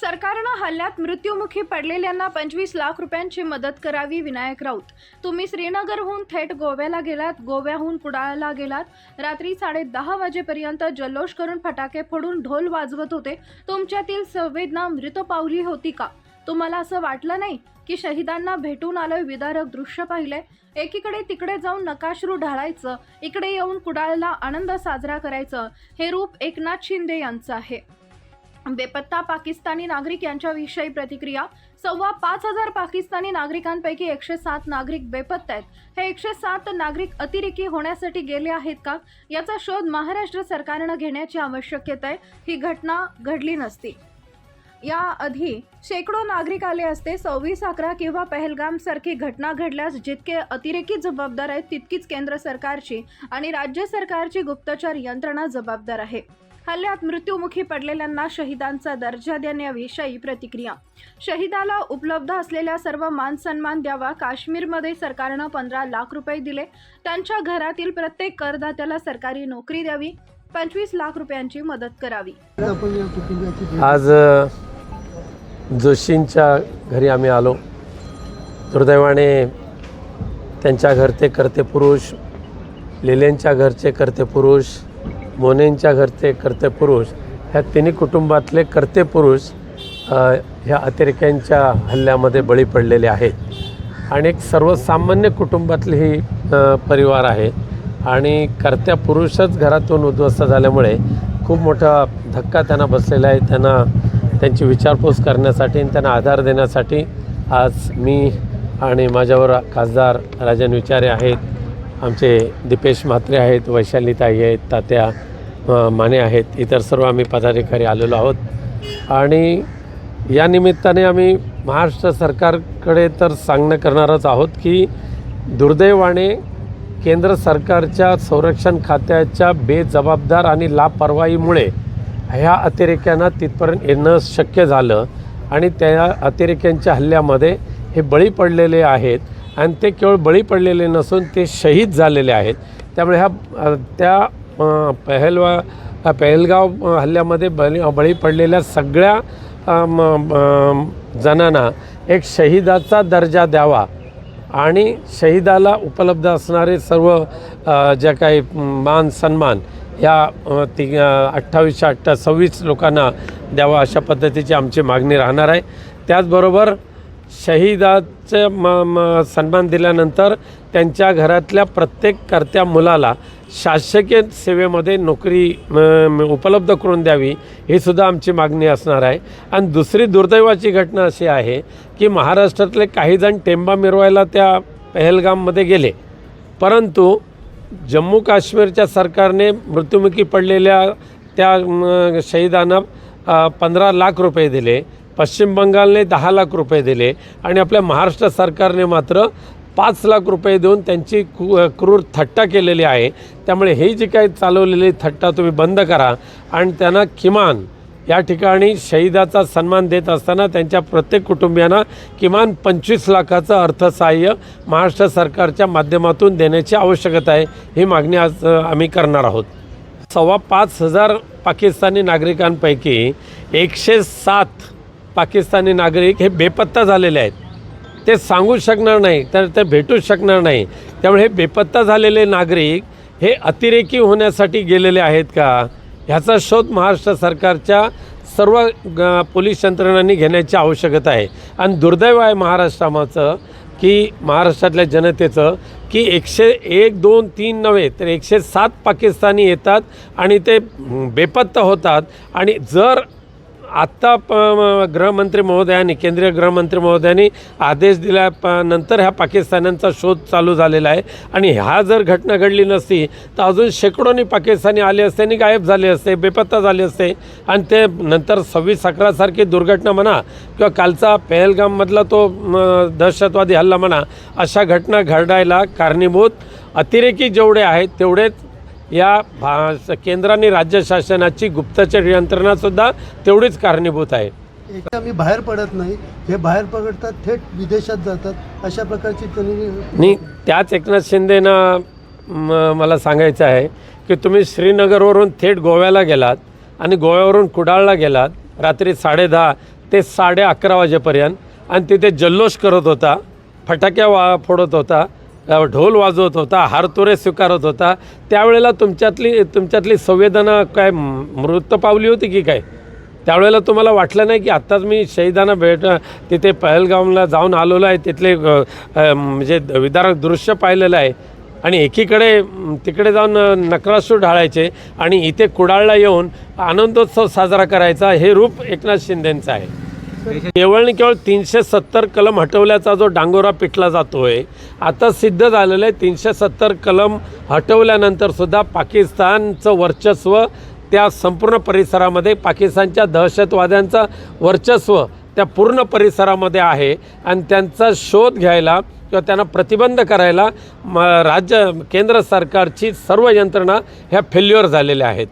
सरकारनं हल्ल्यात मृत्युमुखी पडलेल्यांना पंचवीस लाख रुपयांची मदत करावी विनायक राऊत. तुम्ही श्रीनगरहून थेट गोव्याला गेलात गोव्याहून कुडाळला गेलात. रात्री साडे दहा वाजेपर्यंत जल्लोष करून फटाके फोडून ढोल वाजवत होते. तुमच्यातील संवेदना मृत पावली होती का? तुम्हाला असं वाटलं नाही की शहीदांना भेटून आलोय विदारक दृश्य पाहिले एकीकडे तिकडे जाऊन नकाश्रू ढाळायचं इकडे येऊन कुडाळला आनंद साजरा करायचं हे रूप एकनाथ शिंदे यांचं आहे. बेपत्ता पाकिस्तानी नागरिक यांच्याविषयी प्रतिक्रिया. सव्वा पाच हजार पाकिस्तानी नागरिकांपैकी एकशे सात नागरिक बेपत्ता आहेत. हे एकशे सात नागरिक अतिरेकी होण्यासाठी गेले आहेत का? याचा शोध महाराष्ट्र सरकारनं घेण्याची आवश्यकता आहे. ही घटना घडली नसती. याआधी शेकडो नागरिक आले असते. सव्वीस अकरा किंवा पहलगाम सारखी घटना घडल्यास जितके अतिरेकी जबाबदार आहेत तितकीच केंद्र सरकारची आणि राज्य सरकारची गुप्तचर यंत्रणा जबाबदार आहे. हल्ल्यात मृत्युमुखी पडलेल्यांना शहीदांचा दर्जा देण्याविषयी प्रतिक्रिया. शहीदाला उपलब्ध असलेल्या सर्व मान सन्मान द्यावा. काश्मीरमध्ये सरकारनं पंधरा लाख रुपये दिले. त्यांच्या घरातील प्रत्येक करदात्याला सरकारी नोकरी द्यावी. पंचवीस लाख रुपयांची मदत करावी. आज जोशींच्या घरी आम्ही आलो. दुर्दैवाने त्यांच्या घरचे करते पुरुष लेल्यांच्या घरचे करते पुरुष मोनेंच्या घरचे कर्ते पुरुष ह्या तिन्ही कुटुंबातले कर्ते पुरुष ह्या अतिरेक्यांच्या हल्ल्यामध्ये बळी पडलेले आहेत. आणि एक सर्वसामान्य कुटुंबातले ही परिवार आहे. आणि कर्त्या पुरुषच घरातून उद्ध्वस्त झाल्यामुळे खूप मोठा धक्का त्यांना बसलेला आहे. त्यांना त्यांची विचारपूस करण्यासाठी आणि त्यांना आधार देण्यासाठी आज मी आणि माझ्यावर खासदार राजन विचारे आहेत. आमचे दीपेश म्हात्रे आहेत वैशालीताई आहेत तात्या माने आहेत इतर सर्व आम्ही पदाधिकारी आलेलो आहोत. आणि या निमित्ताने आम्ही महाराष्ट्र सरकारकडे तर सांगणं करणारच आहोत की दुर्दैवाने केंद्र सरकारच्या संरक्षण खात्याच्या बेजबाबदार आणि लापरवाहीमुळे ह्या अतिरेक्यांना तिथपर्यंत येणं शक्य झालं. आणि त्या अतिरेक्यांच्या हल्ल्यामध्ये हे बळी पडलेले आहेत. आणि ते केवळ बळी पडलेले नसून ते शहीद झालेले आहेत. त्यामुळे ह्या त्या पहलवा पहलगाव हल्ल्यामध्ये बळी बळी पडलेल्या सगळ्या जणांना एक शहीदाचा दर्जा द्यावा आणि शहीदाला उपलब्ध असणारे सर्व ज्या काही मान सन्मान या ती अठ्ठावीसशे अठ्ठा सव्वीस लोकांना द्यावा अशा पद्धतीची आमची मागणी राहणार आहे. त्याचबरोबर शहीदाचं म म सन्मान दिल्यानंतर त्यांच्या घरातल्या प्रत्येक कर्त्या मुलाला शासकीय सेवेमध्ये नोकरी उपलब्ध करून द्यावी ही सुद्धा आमची मागणी असणार आहे. आणि दुसरी दुर्दैवाची घटना अशी आहे की महाराष्ट्रातले काहीजण टेंबा मिरवायला त्या पहलगाममध्ये गेले. परंतु जम्मू काश्मीरच्या सरकारने मृत्युमुखी पडलेल्या त्या शहीदांना पंधरा लाख रुपये दिले. पश्चिम बंगालने दहा लाख रुपये दिले आणि आपल्या महाराष्ट्र सरकारने मात्र पाच लाख रुपये देऊन त्यांची क्रू क्रूर थट्टा केलेली आहे. त्यामुळे हे जी काही चालवलेली थट्टा तुम्ही बंद करा आणि त्यांना किमान या ठिकाणी शहीदाचा सन्मान देत असताना त्यांच्या प्रत्येक कुटुंबियांना किमान पंचवीस लाखाचं अर्थसहाय्य महाराष्ट्र सरकारच्या माध्यमातून देण्याची आवश्यकता आहे. ही मागणी आज आम्ही करणार आहोत. सव्वा पाच हजार पाकिस्तानी नागरिकांपैकी एकशे सात पाकिस्तानी नागरिक हे बेपत्ता झालेले आहेत. ते सांगू शकणार नाही तर ते भेटूच शकणार नाही. त्यामुळे हे बेपत्ता झालेले नागरिक हे अतिरेकी होण्यासाठी गेलेले आहेत का? ह्याचा शोध महाराष्ट्र सरकारच्या सर्व पोलीस यंत्रणांनी घेण्याची आवश्यकता आहे. आणि दुर्दैव आहे महाराष्ट्रामाचं की महाराष्ट्रातल्या जनतेचं की एकशे एक दोन तीन नव्हे तर एकशे सात पाकिस्तानी येतात आणि ते बेपत्ता होतात. आणि जर आत्ता प गृहमंत्री महोदयांनी केंद्रीय गृहमंत्री महोदयांनी आदेश दिल्या प नंतर ह्या पाकिस्तान्यांचा शोध चालू झालेला आहे. आणि ह्या जर घटना घडली नसती तर अजून शेकडोनी पाकिस्तानी आले असते आणि गायब झाले असते बेपत्ता झाले असते. आणि ते नंतर सव्वीस अकरासारखी दुर्घटना म्हणा किंवा कालचा पहलगाममधला तो दहशतवादी हल्ला म्हणा अशा घटना घडायला कारणीभूत. अतिरेकी जेवढे आहेत तेवढेच या भा केंद्र आणि राज्य शासनाची गुप्तचर यंत्रणासुद्धा तेवढीच कारणीभूत आहे. आम्ही बाहेर पडत नाही हे बाहेर पडतात थेट विदेशात जातात अशा प्रकारची त्यांनी त्याच एकनाथ शिंदेना मला सांगायचं आहे की तुम्ही श्रीनगरवरून थेट गोव्याला गेलात आणि गोव्यावरून कुडाळला गेलात रात्री साडेदहा ते साडे अकरा वाजेपर्यंत आणि तिथे जल्लोष करत होता फटाक्या वा फोडत होता ढोल वाजवत होता हारतोरे स्वीकारत होता. त्यावेळेला तुमच्यातली तुमच्यातली संवेदना काय मृत पावली होती की काय? त्यावेळेला तुम्हाला वाटलं नाही की आत्ताच मी शहीदांना भेट तिथे पहलगावला जाऊन आलेलो आहे तिथले म्हणजे विदारक दृश्य पाहिलेलं आहे. आणि एकीकडे तिकडे जाऊन अ, ढाळायचे आणि इथे कुडाळला येऊन आनंदोत्सव साजरा करायचा हे रूप एकनाथ शिंदेंचं आहे. केवळ आणि केवळ तीनशे सत्तर कलम हटवल्याचा जो डांगोरा पिटला जातोय आता सिद्ध झालेलं आहे तीनशे सत्तर कलम हटवल्यानंतर सुद्धा पाकिस्तानचं वर्चस्व त्या संपूर्ण परिसरामध्ये पाकिस्तानच्या दहशतवाद्यांचं वर्चस्व त्या पूर्ण परिसरामध्ये आहे आणि त्यांचा शोध घ्यायला किंवा त्यांना प्रतिबंध करायला म राज्य केंद्र सरकारची सर्व यंत्रणा ह्या फेल्युअर झालेल्या आहेत.